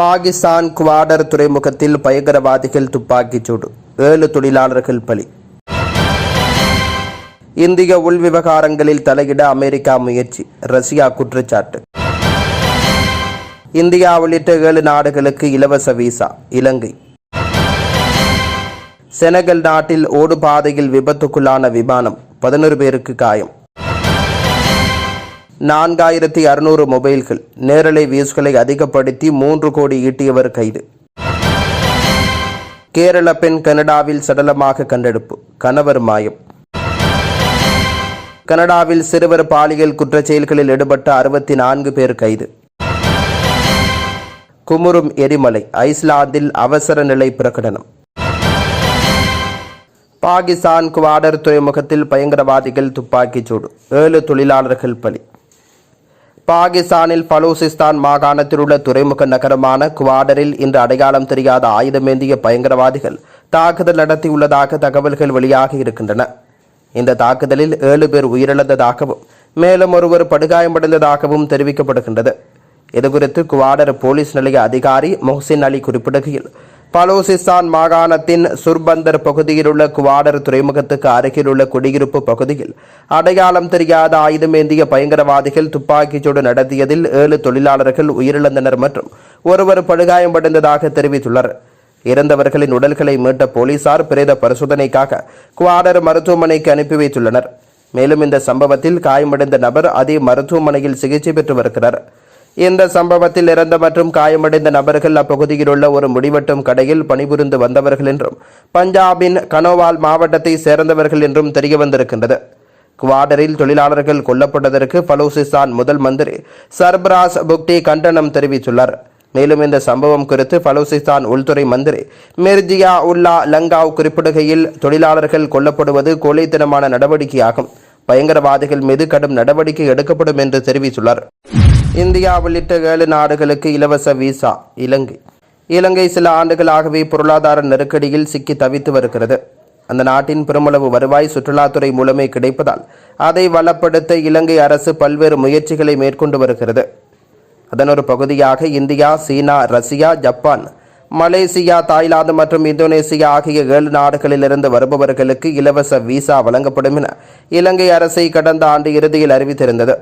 பாகிஸ்தான் குவாடர் துறைமுகத்தில் பயங்கரவாதிகள் துப்பாக்கிச் சூடு ஏழு தொழிலாளர்கள் பலி. இந்திய உள் விவகாரங்களில் தலையிட அமெரிக்கா முயற்சி ரஷ்யா குற்றச்சாட்டு. இந்தியா உள்ளிட்ட ஏழு நாடுகளுக்கு இலவச விசா இலங்கை. செனகல் நாட்டில் ஓடுபாதையில் விபத்துக்குள்ளான விமானம் பதினொரு பேருக்கு காயம். நான்காயிரத்தி அறுநூறு மொபைல்கள் நேரலை வியூஸ்களை அதிகப்படுத்தி மூன்று கோடி ஈட்டியவர் கைது. கேரள பெண் கனடாவில் சடலமாக கண்டெடுப்பு. கணவர் மாயம். கனடாவில் சிறுவர் பாலியல் குற்றச்செயல்களில் ஈடுபட்ட அறுபத்தி நான்கு பேர் கைது. குமுறும் எரிமலை ஐஸ்லாந்தில் அவசர நிலை பிரகடனம். பாகிஸ்தான் குவாடர் துறைமுகத்தில் பயங்கரவாதிகள் துப்பாக்கிச் சூடு. ஏழு தொழிலாளர்கள் பலி. பாகிஸ்தானில் பலூசிஸ்தான் மாகாணத்தில் உள்ள துறைமுக நகரமான குவாடரில் இன்று அடையாளம் தெரியாத ஆயுதமேந்திய பயங்கரவாதிகள் தாக்குதல் நடத்தியுள்ளதாக தகவல்கள் வெளியாகி இருக்கின்றன. இந்த தாக்குதலில் ஏழு பேர் உயிரிழந்ததாகவும் மேலும் ஒருவர் படுகாயமடைந்ததாகவும் தெரிவிக்கப்படுகின்றது. இதுகுறித்து குவாடர் போலீஸ் நிலைய அதிகாரி மொஹ்சின் அலி குறிப்பிடுகையில் பலோசிஸ்தான் மாகாணத்தின் சுர்பந்தர் பகுதியிலுள்ள குவாடர் துறைமுகத்துக்கு அருகிலுள்ள குடியிருப்பு பகுதியில் அடையாளம் தெரியாத ஆயுதமேந்திய பயங்கரவாதிகள் துப்பாக்கிச்சூடு நடத்தியதில் ஏழு தொழிலாளர்கள் உயிரிழந்தனர் மற்றும் ஒருவர் படுகாயமடைந்ததாக தெரிவித்துள்ளார் இறந்தவர்களின் உடல்களை மீட்ட போலீசார் பிரேத பரிசோதனைக்காக குவாடர் மருத்துவமனைக்கு அனுப்பி வைத்துள்ளனர். மேலும் இந்த சம்பவத்தில் காயமடைந்த நபர் அதே மருத்துவமனையில் சிகிச்சை பெற்று வருகிறார். இந்த சம்பவத்தில் இறந்த மற்றும் காயமடைந்த நபர்கள் அப்பகுதியில் உள்ள ஒரு முடிவெட்டும் கடையில் பணிபுரிந்து வந்தவர்கள் என்றும் பஞ்சாபின் கனோவால் மாவட்டத்தை சேர்ந்தவர்கள் என்றும் தெரிய வந்திருக்கின்றது. குவாடரில் தொழிலாளர்கள் கொல்லப்பட்டதற்கு பலோசிஸ்தான் முதல் மந்திரி சர்பராஸ் புக்டி கண்டனம் தெரிவித்துள்ளார். மேலும் இந்த சம்பவம் குறித்து பலோசிஸ்தான் உள்துறை மந்திரி மிர்ஜியா உல்லா லங்காவ் குறிப்பிடுகையில் தொழிலாளர்கள் கொல்லப்படுவது கொலைத்தனமான நடவடிக்கையாகும். பயங்கரவாதிகள் மீது கடும் நடவடிக்கை எடுக்கப்படும் என்று தெரிவித்துள்ளார். இந்தியா உள்ளிட்ட ஏழு நாடுகளுக்கு இலவச விசா இலங்கை. இலங்கை சில ஆண்டுகளாகவே பொருளாதார நெருக்கடியில் சிக்கி தவித்து வருகிறது. அந்த நாட்டின் பெருமளவு வருவாய் சுற்றுலாத்துறை மூலமே கிடைப்பதால் அதை வளப்படுத்த இலங்கை அரசு பல்வேறு முயற்சிகளை மேற்கொண்டு வருகிறது. அதன் ஒரு பகுதியாக India China Russia Japan Malaysia Thailand மற்றும் இந்தோனேசியா ஆகிய ஏழு நாடுகளிலிருந்து வருபவர்களுக்கு இலவச விசா வழங்கப்படும் என இலங்கை அரசை கடந்த ஆண்டு இறுதியில் அறிவித்திருந்தது.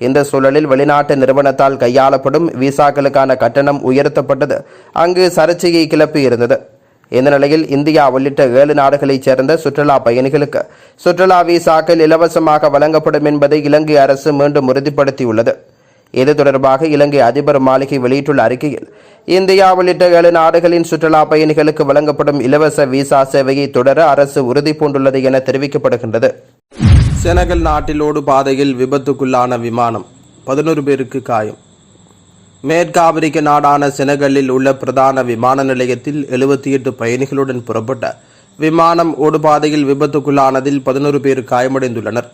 இந்த சூழலில் வெளிநாட்டு நிறுவனத்தால் கையாளப்படும் விசாக்களுக்கான கட்டணம் உயர்த்தப்பட்டது. அங்கு சர்ச்சையை கிளப்பி இருந்தது. இந்த நிலையில் இந்தியா உள்ளிட்ட ஏழு நாடுகளைச் சேர்ந்த சுற்றுலா பயணிகளுக்கு சுற்றுலா விசாக்கள் இலவசமாக வழங்கப்படும் என்பதை இலங்கை அரசு மீண்டும் உறுதிப்படுத்தியுள்ளது. இது தொடர்பாக இலங்கை அதிபர் மாளிகை வெளியிட்டுள்ள அறிக்கையில் இந்தியா உள்ளிட்ட ஏழு நாடுகளின் சுற்றுலா பயணிகளுக்கு வழங்கப்படும் இலவச விசா சேவையை தொடர அரசு உறுதி பூண்டுள்ளது என தெரிவிக்கப்படுகின்றது. செனகல் நாட்டிலோடு பாதையில் விபத்துக்குள்ளான விமானம் பதினோரு பேருக்கு காயம். மேற்கு ஆப்பிரிக்க நாடான செனகலில் உள்ள பிரதான விமான நிலையத்தில் எழுபத்தி எட்டு பயணிகளுடன் புறப்பட்ட விமானம் ஓடுபாதையில் விபத்துக்குள்ளானதில் பதினோரு பேர் காயமடைந்துள்ளனர்.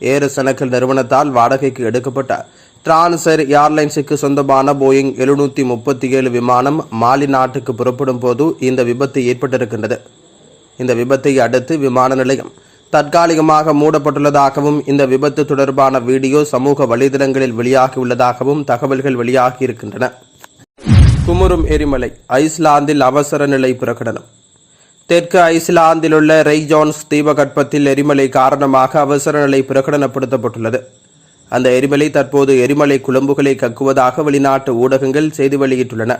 ஏர் செனகல் நிறுவனத்தால் வாடகைக்கு எடுக்கப்பட்ட டிரான்சர் ஏர்லைன்ஸுக்கு சொந்தமான போயிங் எழுநூற்றி முப்பத்தி ஏழு விமானம் மாலி நாட்டுக்கு புறப்படும் போது இந்த விபத்து ஏற்பட்டிருக்கின்றது. இந்த விபத்தை அடுத்து விமான நிலையம் தற்காலிகமாக மூடப்பட்டுள்ளதாகவும் இந்த விபத்து தொடர்பான வீடியோ சமூக வலைதளங்களில் வெளியாகியுள்ளதாகவும் தகவல்கள் வெளியாகியிருக்கின்றன. குமுறும் எரிமலை ஐஸ்லாந்தில் அவசர நிலை பிரகடனம் தெற்கு ஐஸ்லாந்தில் உள்ள ரெய்ஜான்ஸ் தீபகற்பத்தில் எரிமலை காரணமாக அவசர நிலை பிரகடனப்படுத்தப்பட்டுள்ளது அந்த எரிமலை தற்போது எரிமலை குழம்புகளை கக்குவதாக வெளிநாட்டு ஊடகங்கள் செய்தி வெளியிட்டுள்ளன.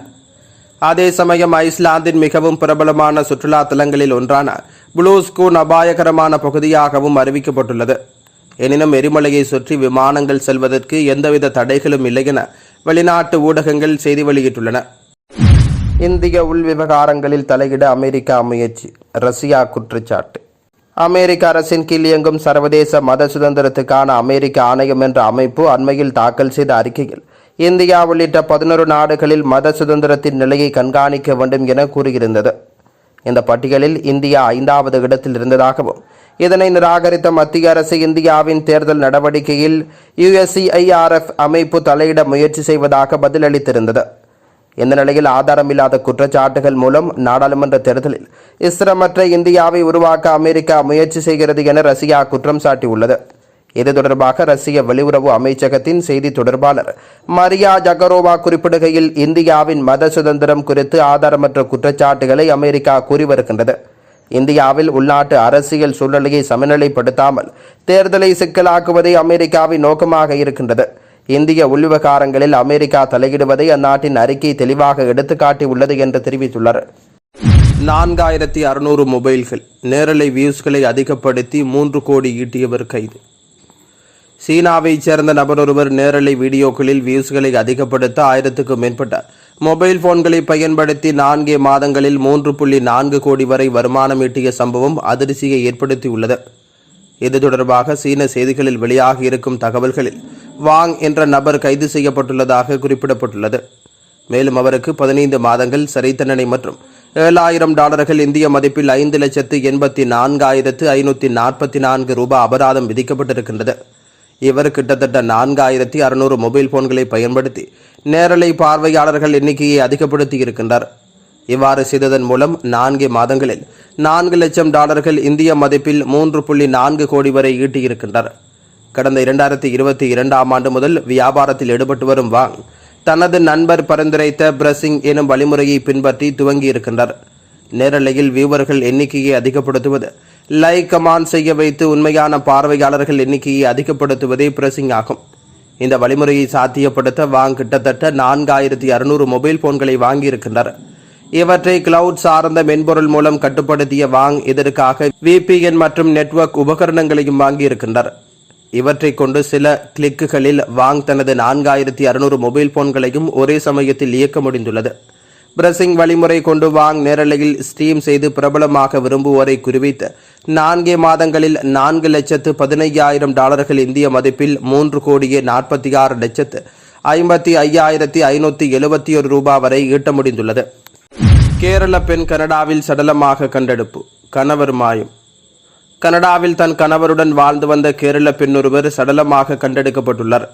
அதே சமயம் ஐஸ்லாந்தின் மிகவும் பிரபலமான சுற்றுலா தலங்களில் ஒன்றான புளூஸ்கூன் அபாயகரமான பகுதியாகவும் அறிவிக்கப்பட்டுள்ளது. எனினும் எரிமலையை சுற்றி விமானங்கள் செல்வதற்கு எந்தவித தடைகளும் இல்லை என வெளிநாட்டு ஊடகங்கள் செய்தி வெளியிட்டுள்ளன. இந்திய உள் விவகாரங்களில் தலையிட அமெரிக்கா முயற்சி ரஷ்யா குற்றச்சாட்டு. அமெரிக்க அரசின் கீழ் இயங்கும் சர்வதேச மத சுதந்திரத்துக்கான அமெரிக்க ஆணையம் என்ற அமைப்பு அண்மையில் தாக்கல் செய்த அறிக்கையில் இந்தியா உள்ளிட்ட பதினொரு நாடுகளில் மத சுதந்திரத்தின் நிலையை கண்காணிக்க வேண்டும் என கூறியிருந்தது. இந்த பட்டியலில் இந்தியா ஐந்தாவது இடத்தில் இருந்ததாகவும் இதனை நிராகரித்த மத்திய அரசு இந்தியாவின் தேர்தல் நடவடிக்கையில் யுஎஸ்சிஐஆர்எஃப் அமைப்பு தலையிட முயற்சி செய்வதாக பதிலளித்திருந்தது. இந்த நிலையில் ஆதாரமில்லாத குற்றச்சாட்டுகள் மூலம் நாடாளுமன்ற தேர்தலில் இஸ்ரமற்ற இந்தியாவை உருவாக்க அமெரிக்கா முயற்சி செய்கிறது என ரஷ்யா குற்றம் சாட்டியுள்ளது. இது தொடர்பாக ரஷ்ய வெளியுறவு அமைச்சகத்தின் செய்தி தொடர்பாளர் மரியா ஜகரோவா குறிப்பிடுகையில் இந்தியாவின் மத சுதந்திரம் குறித்து ஆதாரமற்ற குற்றச்சாட்டுகளை அமெரிக்கா கூறி வருகின்றது. இந்தியாவில் உள்நாட்டு அரசியல் சூழ்நிலையை சமநிலைப்படுத்தாமல் தேர்தலை சிக்கலாக்குவதே அமெரிக்காவின் நோக்கமாக இருக்கின்றது. இந்திய உள்விவகாரங்களில் அமெரிக்கா தலையிடுவதை அந்நாட்டின் அறிக்கை தெளிவாக எடுத்துக்காட்டியுள்ளது என்று தெரிவித்துள்ளார். நான்காயிரத்தி அறுநூறு மொபைல்கள் நேரலை வியூஸ்களை அதிகப்படுத்தி மூன்று கோடி ஈட்டியவர் கைது. சீனாவைச் சேர்ந்த நபர் ஒருவர் நேரலை வீடியோக்களில் வியூஸ்களை அதிகப்படுத்த ஆயிரத்துக்கும் மேற்பட்ட மொபைல் போன்களை பயன்படுத்தி நான்கே மாதங்களில் மூன்று புள்ளி நான்கு கோடி வரை வருமானம் ஈட்டிய சம்பவம் அதிர்ச்சியை ஏற்படுத்தியுள்ளது. இது தொடர்பாக சீன செய்திகளில் வெளியாகி இருக்கும் தகவல்களில் வாங் என்ற நபர் கைது செய்யப்பட்டுள்ளதாக குறிப்பிடப்பட்டுள்ளது. மேலும் அவருக்கு பதினைந்து மாதங்கள் சிறை தண்டனை மற்றும் ஏழாயிரம் டாலர்கள் இந்திய மதிப்பில் ஐந்து லட்சத்து எண்பத்தி நான்காயிரத்து ஐநூற்றி நாற்பத்தி நான்கு ரூபாய் அபராதம் விதிக்கப்பட்டிருக்கின்றது. இவர் கிட்டத்தட்ட நான்காயிரத்தி அறுநூறு மொபைல் போன்களை பயன்படுத்தி நேரலை பார்வையாளர்கள் எண்ணிக்கையை அதிகப்படுத்தி இருக்கின்றார் இவ்வாறு செய்ததன் மூலம் நான்கு மாதங்களில் நான்கு லட்சம் டாலர்கள் இந்திய மதிப்பில் மூன்று புள்ளி நான்கு கோடி வரை ஈட்டியிருக்கின்றார். கடந்த இரண்டாயிரத்தி இருபத்தி இரண்டாம் ஆண்டு முதல் வியாபாரத்தில் ஈடுபட்டு வரும் வாங் தனது நண்பர் பரிந்துரைத்த பிரசிங் எனும் வழிமுறையை பின்பற்றி துவங்கி இருக்கின்றார் நேரலையில் வியூவர்கள் எண்ணிக்கையை அதிகப்படுத்துவது லைக் கமான் செய்ய வைத்து உண்மையான பார்வையாளர்கள் எண்ணிக்கையை அதிகப்படுத்துவதே பிரசிங் ஆகும் இந்த வழிமுறையை சாத்தியப்படுத்த வாங் கிட்டத்தட்ட நான்காயிரத்தி அறுநூறு மொபைல் போன்களை வாங்கியிருக்கின்றனர். இவற்றை கிளவுட் சார்ந்த மென்பொருள் மூலம் கட்டுப்படுத்திய வாங் இதற்காக விபிஎன் மற்றும் நெட்வொர்க் உபகரணங்களையும் வாங்கியிருக்கின்றனர். இவற்றை கொண்டு சில கிளிக்குகளில் வாங் தனது நான்காயிரத்தி அறுநூறு மொபைல் போன்களையும் ஒரே சமயத்தில் இயக்க முடிந்துள்ளது. பிரசிங் வழிமுறை கொண்டு வாங் நேரலையில் ஸ்ட்ரீம் செய்து பிரபலமாக விரும்புவோரை குறிவைத்து நான்கே மாதங்களில் நான்கு லட்சத்து பதினையாயிரம் டாலர்கள் இந்திய மதிப்பில் மூன்று கோடியே நாற்பத்தி ஆறு லட்சத்து ஐம்பத்தி ஐயாயிரத்தி ஐநூற்றி எழுபத்தி ஒரு ரூபாய் வரை ஈட்ட முடிந்துள்ளது கேரள பெண் கனடாவில் சடலமாக கண்டெடுப்பு கணவர் மாயம். கனடாவில் தன் கணவருடன் வாழ்ந்து வந்த கேரள பெண்ணொருவர் சடலமாக கண்டெடுக்கப்பட்டுள்ளார்.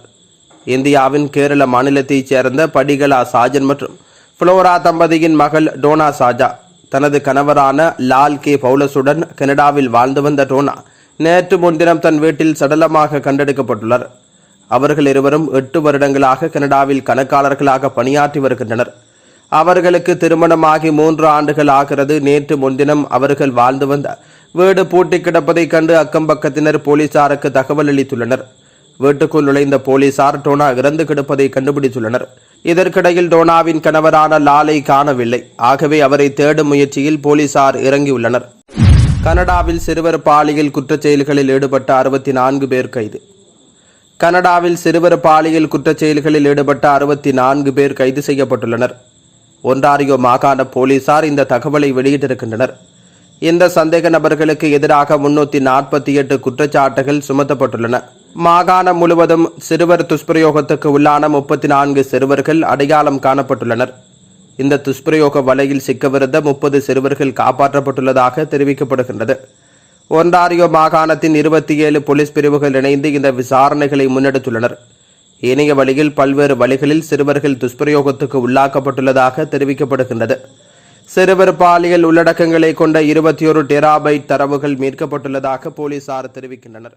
இந்தியாவின் கேரள மாநிலத்தைச் சேர்ந்த படிகலா சாஜன் மற்றும் புளோரா தம்பதியின் மகள் டோனா சாஜா தனது கணவரான லால் கே. பவுலஸுடன் கனடாவில் வாழ்ந்து வந்த டோனா நேற்று முன்தினம் தன் வீட்டில் சடலமாக கண்டெடுக்கப்பட்டுள்ளார். அவர்கள் இருவரும் எட்டு வருடங்களாக கனடாவில் கணக்காளர்களாக பணியாற்றி வருகின்றனர். அவர்களுக்கு திருமணமாகி மூன்று ஆண்டுகள் ஆகிறது. நேற்று முன்தினம் அவர்கள் வாழ்ந்து வந்த வீடு பூட்டி கிடப்பதைக் கண்டு அக்கம் பக்கத்தினர் போலீசாருக்கு தகவல் அளித்துள்ளனர். வீட்டுக்குள் நுழைந்த போலீசார் டோனா இறந்து கிடப்பதை கண்டுபிடித்துள்ளனர். இதற்கிடையில் டோனாவின் கணவரான லாலை காணவில்லை. ஆகவே அவரை தேடும் முயற்சியில் போலீசார் இறங்கியுள்ளனர். கனடாவில் சிறுவர் பாலியல் குற்றச் செயல்களில் ஈடுபட்ட அறுபத்தி நான்கு பேர் கைது. கனடாவில் சிறுவர் பாலியல் குற்றச் செயல்களில் ஈடுபட்ட அறுபத்தி நான்கு பேர் கைது செய்யப்பட்டுள்ளனர். ஒன்றாரியோ மாகாண போலீசார் இந்த தகவலை வெளியிட்டிருக்கின்றனர். இந்த சந்தேக நபர்களுக்கு எதிராக முன்னூற்றி நாற்பத்தி எட்டு குற்றச்சாட்டுகள் சுமத்தப்பட்டுள்ளன. மாகாணம் முழுவதும் சிறுவர் துஷ்பிரயோகத்துக்கு உள்ளான முப்பத்தி நான்கு சிறுவர்கள் அடையாளம் காணப்பட்டுள்ளனர். இந்த துஷ்பிரயோக வலையில் சிக்கவிருந்த முப்பது சிறுவர்கள் காப்பாற்றப்பட்டுள்ளதாக தெரிவிக்கப்படுகின்றது. ஒன்டாரியோ மாகாணத்தின் இருபத்தி ஏழு போலீஸ் பிரிவுகள் இணைந்து இந்த விசாரணைகளை முன்னெடுத்துள்ளனர். இணைய வழியில் பல்வேறு வழிகளில் சிறுவர்கள் துஷ்பிரயோகத்துக்கு உள்ளாக்கப்பட்டுள்ளதாக தெரிவிக்கப்படுகின்றது. சிறுவர் பாலியல் உள்ளடக்கங்களை கொண்ட இருபத்தி ஒரு டெராபைட் தரவுகள் மீட்கப்பட்டுள்ளதாக போலீசார் தெரிவிக்கின்றனர்.